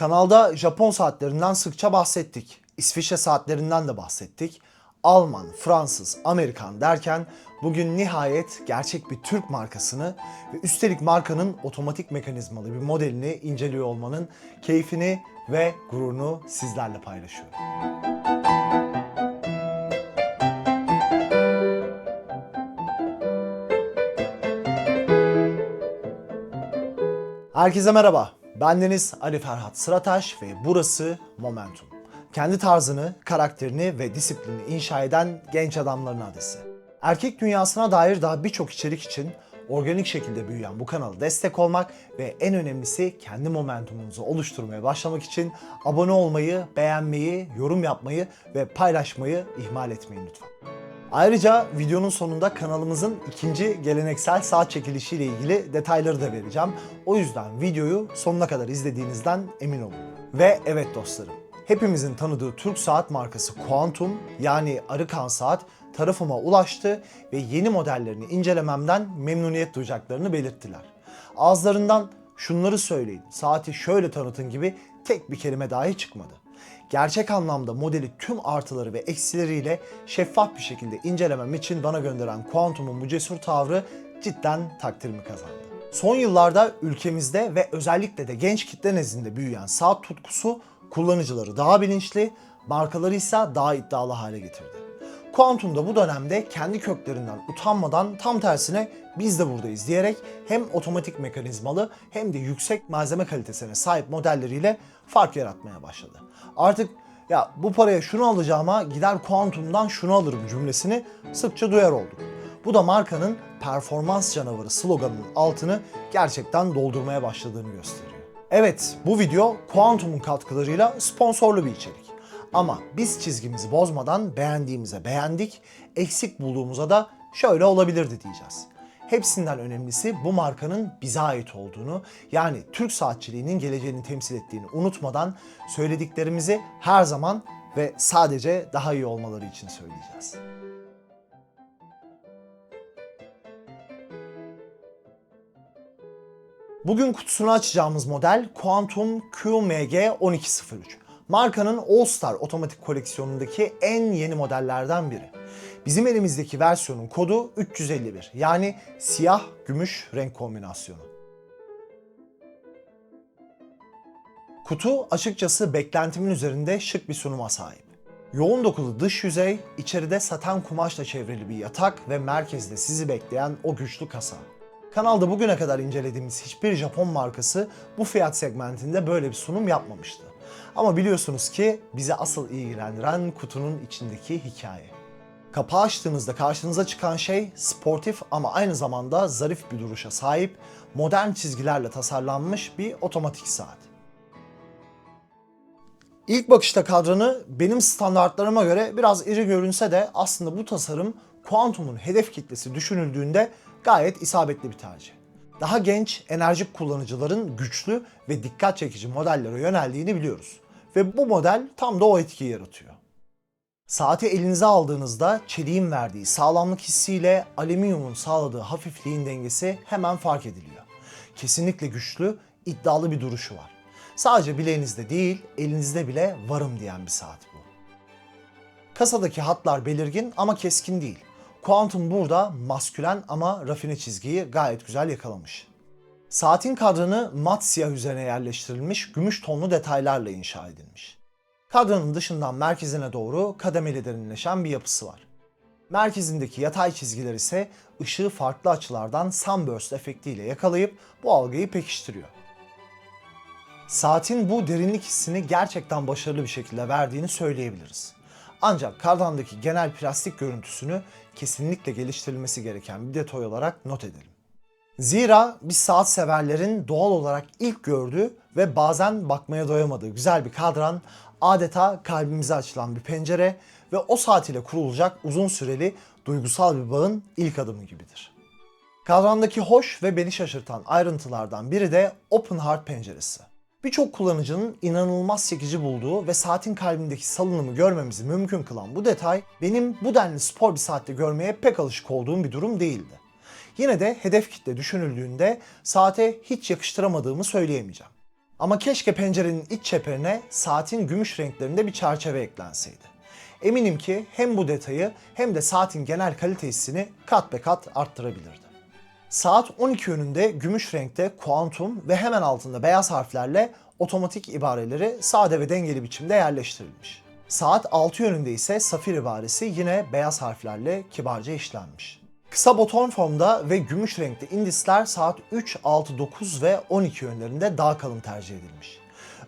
Kanalda Japon saatlerinden sıkça bahsettik. İsviçre saatlerinden de bahsettik. Alman, Fransız, Amerikan derken bugün nihayet gerçek bir Türk markasını ve üstelik markanın otomatik mekanizmalı bir modelini inceliyor olmanın keyfini ve gururunu sizlerle paylaşıyorum. Herkese merhaba. Bendeniz Ali Ferhat Sırataş ve burası Momentum. Kendi tarzını, karakterini ve disiplini inşa eden genç adamların adresi. Erkek dünyasına dair daha birçok içerik için organik şekilde büyüyen bu kanala destek olmak ve en önemlisi kendi momentumunuzu oluşturmaya başlamak için abone olmayı, beğenmeyi, yorum yapmayı ve paylaşmayı ihmal etmeyin lütfen. Ayrıca videonun sonunda kanalımızın ikinci geleneksel saat çekilişiyle ilgili detayları da vereceğim. O yüzden videoyu sonuna kadar izlediğinizden emin olun. Ve evet dostlarım, hepimizin tanıdığı Türk saat markası Quantum yani Arıkan Saat tarafıma ulaştı ve yeni modellerini incelememden memnuniyet duyacaklarını belirttiler. Ağızlarından şunları söyleyin, saati şöyle tanıtın gibi tek bir kelime dahi çıkmadı gerçek anlamda modeli tüm artıları ve eksileriyle şeffaf bir şekilde incelemem için bana gönderen Quantum'un bu cesur tavrı cidden takdirimi kazandı. Son yıllarda ülkemizde ve özellikle de genç kitle nezdinde büyüyen saat tutkusu kullanıcıları daha bilinçli, markaları ise daha iddialı hale getirdi. Quantum da bu dönemde kendi köklerinden utanmadan tam tersine biz de buradayız diyerek hem otomatik mekanizmalı hem de yüksek malzeme kalitesine sahip modelleriyle fark yaratmaya başladı. Artık ya bu paraya şunu alacağıma gider Quantum'dan şunu alırım cümlesini sıkça duyar olduk. Bu da markanın performans canavarı sloganının altını gerçekten doldurmaya başladığını gösteriyor. Evet bu video Quantum'un katkılarıyla sponsorlu bir içerik. Ama biz çizgimizi bozmadan beğendiğimize beğendik, eksik bulduğumuza da şöyle olabilirdi diyeceğiz. Hepsinden önemlisi bu markanın bize ait olduğunu, yani Türk saatçiliğinin geleceğini temsil ettiğini unutmadan söylediklerimizi her zaman ve sadece daha iyi olmaları için söyleyeceğiz. Bugün kutusunu açacağımız model Quantum QMG 1203. Markanın All Star otomatik koleksiyonundaki en yeni modellerden biri. Bizim elimizdeki versiyonun kodu 351 yani siyah gümüş renk kombinasyonu. Kutu açıkçası beklentimin üzerinde şık bir sunuma sahip. Yoğun dokulu dış yüzey, içeride saten kumaşla çevrili bir yatak ve merkezde sizi bekleyen o güçlü kasa. Kanalda bugüne kadar incelediğimiz hiçbir Japon markası bu fiyat segmentinde böyle bir sunum yapmamıştı. Ama biliyorsunuz ki bizi asıl ilgilendiren kutunun içindeki hikaye. Kapağı açtığınızda karşınıza çıkan şey sportif ama aynı zamanda zarif bir duruşa sahip, modern çizgilerle tasarlanmış bir otomatik saat. İlk bakışta kadranı benim standartlarıma göre biraz iri görünse de aslında bu tasarım Quantum'un hedef kitlesi düşünüldüğünde gayet isabetli bir tercih. Daha genç, enerjik kullanıcıların güçlü ve dikkat çekici modellere yöneldiğini biliyoruz. Ve bu model tam da o etkiyi yaratıyor. Saati elinize aldığınızda çeliğin verdiği sağlamlık hissiyle alüminyumun sağladığı hafifliğin dengesi hemen fark ediliyor. Kesinlikle güçlü, iddialı bir duruşu var. Sadece bileğinizde değil, elinizde bile varım diyen bir saat bu. Kasadaki hatlar belirgin ama keskin değil. Quantum burada maskülen ama rafine çizgiyi gayet güzel yakalamış. Saatin kadranı mat siyah üzerine yerleştirilmiş gümüş tonlu detaylarla inşa edilmiş. Kadranın dışından merkezine doğru kademeli derinleşen bir yapısı var. Merkezindeki yatay çizgiler ise ışığı farklı açılardan sunburst efektiyle yakalayıp bu algıyı pekiştiriyor. Saatin bu derinlik hissini gerçekten başarılı bir şekilde verdiğini söyleyebiliriz. Ancak kardandaki genel plastik görüntüsünü kesinlikle geliştirilmesi gereken bir detay olarak not edelim. Zira biz saat severlerin doğal olarak ilk gördüğü ve bazen bakmaya doyamadığı güzel bir kadran adeta kalbimize açılan bir pencere ve o saat ile kurulacak uzun süreli duygusal bir bağın ilk adımı gibidir. Kadrandaki hoş ve beni şaşırtan ayrıntılardan biri de Open Heart penceresi. Birçok kullanıcının inanılmaz çekici bulduğu ve saatin kalbindeki salınımı görmemizi mümkün kılan bu detay benim bu denli spor bir saatte görmeye pek alışık olduğum bir durum değildi. Yine de hedef kitle düşünüldüğünde saate hiç yakıştıramadığımı söyleyemeyeceğim. Ama keşke pencerenin iç çeperine saatin gümüş renklerinde bir çerçeve eklenseydi. Eminim ki hem bu detayı hem de saatin genel kalitesini kat be kat arttırabilirdi. Saat 12 yönünde gümüş renkte kuantum ve hemen altında beyaz harflerle otomatik ibareleri sade ve dengeli biçimde yerleştirilmiş. Saat 6 yönünde ise safir ibaresi yine beyaz harflerle kibarca işlenmiş. Kısa boton formda ve gümüş renkte indisler saat 3, 6, 9 ve 12 yönlerinde daha kalın tercih edilmiş.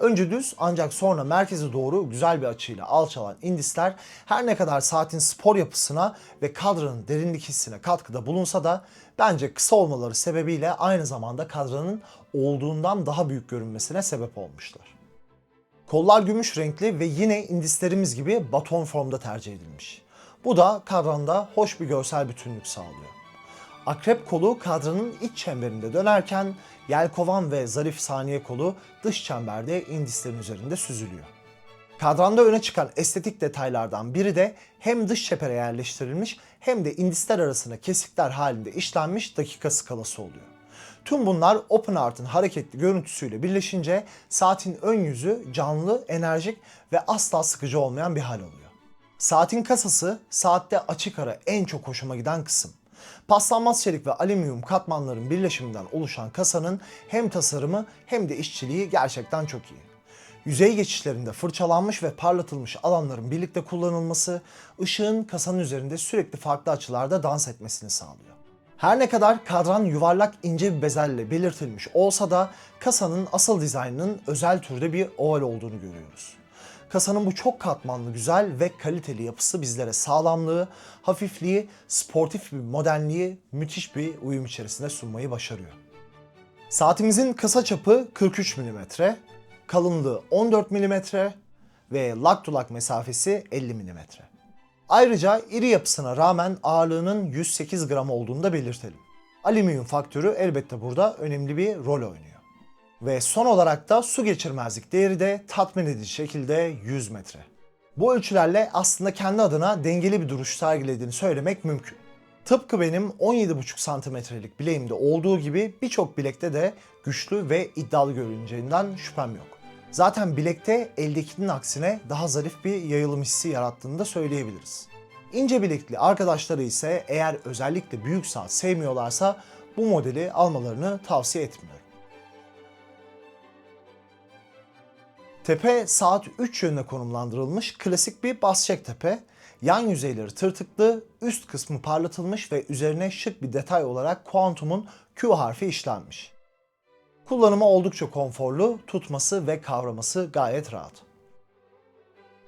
Önce düz ancak sonra merkeze doğru güzel bir açıyla alçalan indisler her ne kadar saatin spor yapısına ve kadranın derinlik hissine katkıda bulunsa da bence kısa olmaları sebebiyle aynı zamanda kadranın olduğundan daha büyük görünmesine sebep olmuşlar. Kollar gümüş renkli ve yine indislerimiz gibi baton formda tercih edilmiş. Bu da kadranda hoş bir görsel bütünlük sağlıyor. Akrep kolu kadranın iç çemberinde dönerken yelkovan ve zarif saniye kolu dış çemberde indislerin üzerinde süzülüyor. Kadranda öne çıkan estetik detaylardan biri de hem dış çepere yerleştirilmiş hem de indisler arasına kesikler halinde işlenmiş dakika skalası oluyor. Tüm bunlar Open Art'ın hareketli görüntüsüyle birleşince saatin ön yüzü canlı, enerjik ve asla sıkıcı olmayan bir hal oluyor. Saatin kasası saatte açık ara en çok hoşuma giden kısım. Paslanmaz çelik ve alüminyum katmanların birleşiminden oluşan kasanın hem tasarımı hem de işçiliği gerçekten çok iyi. Yüzey geçişlerinde fırçalanmış ve parlatılmış alanların birlikte kullanılması, ışığın kasanın üzerinde sürekli farklı açılarda dans etmesini sağlıyor. Her ne kadar kadran yuvarlak ince bir bezelle belirtilmiş olsa da kasanın asıl dizaynının özel türde bir oval olduğunu görüyoruz. Kasanın bu çok katmanlı, güzel ve kaliteli yapısı bizlere sağlamlığı, hafifliği, sportif bir modernliği müthiş bir uyum içerisinde sunmayı başarıyor. Saatimizin kasa çapı 43 mm, kalınlığı 14 mm ve lak to lak mesafesi 50 mm. Ayrıca iri yapısına rağmen ağırlığının 108 gram olduğunu da belirtelim. Alüminyum faktörü elbette burada önemli bir rol oynuyor. Ve son olarak da su geçirmezlik değeri de tatmin edici şekilde 100 metre. Bu ölçülerle aslında kendi adına dengeli bir duruş sergilediğini söylemek mümkün. Tıpkı benim 17,5 santimetrelik bileğimde olduğu gibi birçok bilekte de güçlü ve iddialı görüneceğinden şüphem yok. Zaten bilekte eldekinin aksine daha zarif bir yayılım hissi yarattığını da söyleyebiliriz. İnce bilekli arkadaşları ise eğer özellikle büyük saat sevmiyorlarsa bu modeli almalarını tavsiye etmiyorum. Tepe saat 3 yönüne konumlandırılmış klasik bir basçek tepe. Yan yüzeyleri tırtıklı, üst kısmı parlatılmış ve üzerine şık bir detay olarak kuantumun Q harfi işlenmiş. Kullanımı oldukça konforlu, tutması ve kavraması gayet rahat.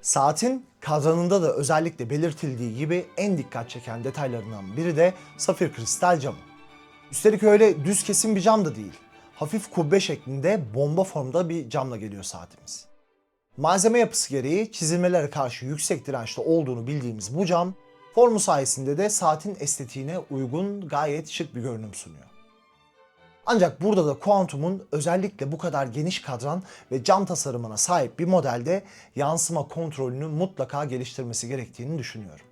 Saatin kadranında da özellikle belirtildiği gibi en dikkat çeken detaylarından biri de safir kristal camı. Üstelik öyle düz kesim bir cam da değil. Hafif kubbe şeklinde bomba formda bir camla geliyor saatimiz. Malzeme yapısı gereği çizilmelere karşı yüksek dirençli olduğunu bildiğimiz bu cam, formu sayesinde de saatin estetiğine uygun gayet şık bir görünüm sunuyor. Ancak burada da Quantum'un özellikle bu kadar geniş kadran ve cam tasarımına sahip bir modelde yansıma kontrolünü mutlaka geliştirmesi gerektiğini düşünüyorum.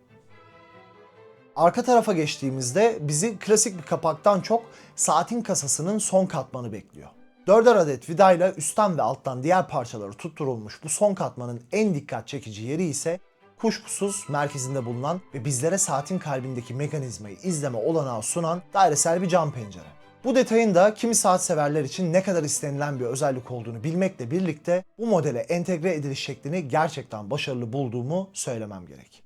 Arka tarafa geçtiğimizde bizi klasik bir kapaktan çok saatin kasasının son katmanı bekliyor. 4'er adet vidayla üstten ve alttan diğer parçaları tutturulmuş bu son katmanın en dikkat çekici yeri ise kuşkusuz merkezinde bulunan ve bizlere saatin kalbindeki mekanizmayı izleme olanağı sunan dairesel bir cam pencere. Bu detayın da kimi saat severler için ne kadar istenilen bir özellik olduğunu bilmekle birlikte bu modele entegre ediliş şeklini gerçekten başarılı bulduğumu söylemem gerek.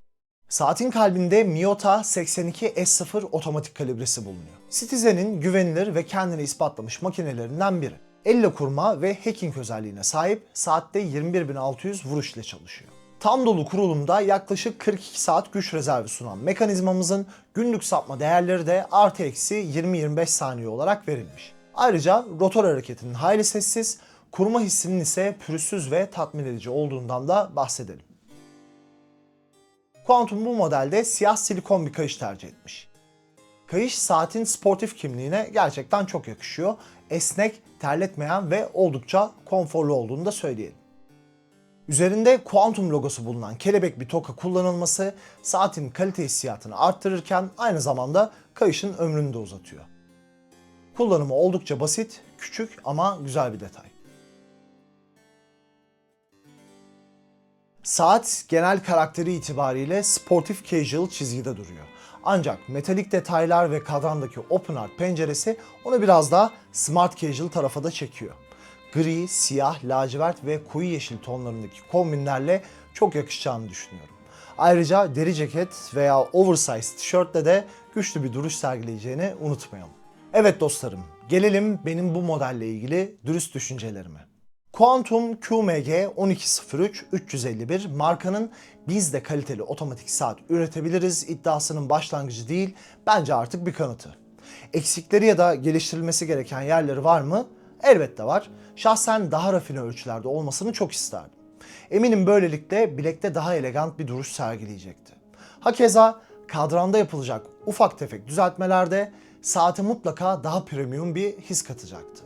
Saatin kalbinde Miyota 82S0 otomatik kalibresi bulunuyor. Citizen'in güvenilir ve kendini ispatlamış makinelerinden biri. Elle kurma ve hacking özelliğine sahip saatte 21.600 vuruş ile çalışıyor. Tam dolu kurulumda yaklaşık 42 saat güç rezervi sunan mekanizmamızın günlük sapma değerleri de artı eksi 20-25 saniye olarak verilmiş. Ayrıca rotor hareketinin hayli sessiz, kurma hissinin ise pürüzsüz ve tatmin edici olduğundan da bahsedelim. Quantum bu modelde siyah silikon bir kayış tercih etmiş. Kayış saatin sportif kimliğine gerçekten çok yakışıyor esnek, terletmeyen ve oldukça konforlu olduğunu da söyleyelim. Üzerinde kuantum logosu bulunan kelebek bir toka kullanılması saatin kalite hissiyatını arttırırken aynı zamanda kayışın ömrünü de uzatıyor. Kullanımı oldukça basit, küçük ama güzel bir detay. Saat genel karakteri itibariyle sportif casual çizgide duruyor. Ancak metalik detaylar ve kadrandaki open art penceresi onu biraz daha smart casual tarafa da çekiyor. Gri, siyah, lacivert ve koyu yeşil tonlarındaki kombinlerle çok yakışacağını düşünüyorum. Ayrıca deri ceket veya oversize tişörtle de güçlü bir duruş sergileyeceğini unutmayalım. Evet dostlarım, gelelim benim bu modelle ilgili dürüst düşüncelerime. Quantum QMG 1203 351 markanın biz de kaliteli otomatik saat üretebiliriz iddiasının başlangıcı değil, bence artık bir kanıtı. Eksikleri ya da geliştirilmesi gereken yerleri var mı? Elbette var. Şahsen daha rafine ölçülerde olmasını çok isterdim. Eminim böylelikle bilekte daha elegant bir duruş sergileyecekti. Hakeza kadranda yapılacak ufak tefek düzeltmelerde saate mutlaka daha premium bir his katacaktı.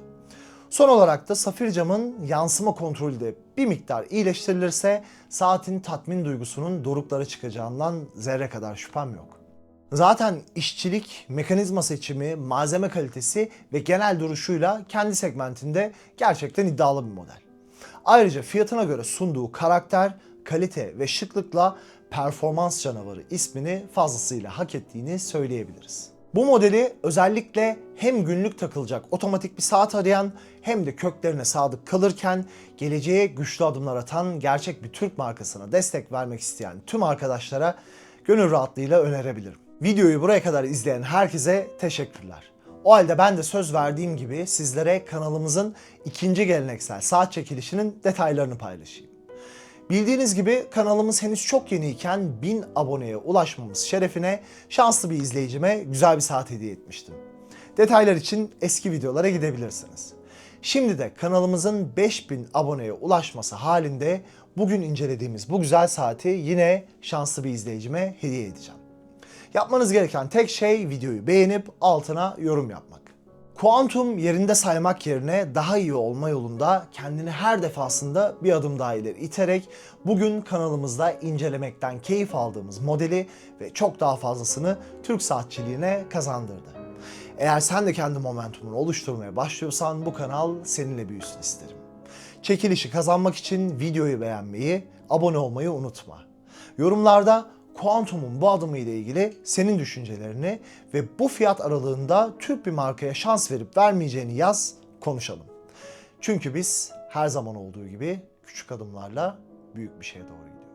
Son olarak da safir camın yansıma kontrolü de bir miktar iyileştirilirse saatin tatmin duygusunun doruklara çıkacağından zerre kadar şüphem yok. Zaten işçilik, mekanizma seçimi, malzeme kalitesi ve genel duruşuyla kendi segmentinde gerçekten iddialı bir model. Ayrıca fiyatına göre sunduğu karakter, kalite ve şıklıkla performans canavarı ismini fazlasıyla hak ettiğini söyleyebiliriz. Bu modeli özellikle hem günlük takılacak otomatik bir saat arayan hem de köklerine sadık kalırken geleceğe güçlü adımlar atan gerçek bir Türk markasına destek vermek isteyen tüm arkadaşlara gönül rahatlığıyla önerebilirim. Videoyu buraya kadar izleyen herkese teşekkürler. O halde ben de söz verdiğim gibi sizlere kanalımızın ikinci geleneksel saat çekilişinin detaylarını paylaşayım. Bildiğiniz gibi kanalımız henüz çok yeniyken 1000 aboneye ulaşmamız şerefine şanslı bir izleyicime güzel bir saat hediye etmiştim. Detaylar için eski videolara gidebilirsiniz. Şimdi de kanalımızın 5000 aboneye ulaşması halinde bugün incelediğimiz bu güzel saati yine şanslı bir izleyicime hediye edeceğim. Yapmanız gereken tek şey videoyu beğenip altına yorum yapmak. Kuantum yerinde saymak yerine daha iyi olma yolunda kendini her defasında bir adım daha ileri iterek bugün kanalımızda incelemekten keyif aldığımız modeli ve çok daha fazlasını Türk saatçiliğine kazandırdı. Eğer sen de kendi momentumunu oluşturmaya başlıyorsan bu kanal seninle büyüsün isterim. Çekilişi kazanmak için videoyu beğenmeyi, abone olmayı unutma. Yorumlarda Quantum'un bu adımı ile ilgili senin düşüncelerini ve bu fiyat aralığında Türk bir markaya şans verip vermeyeceğini yaz, konuşalım. Çünkü biz her zaman olduğu gibi küçük adımlarla büyük bir şeye doğru gidiyoruz.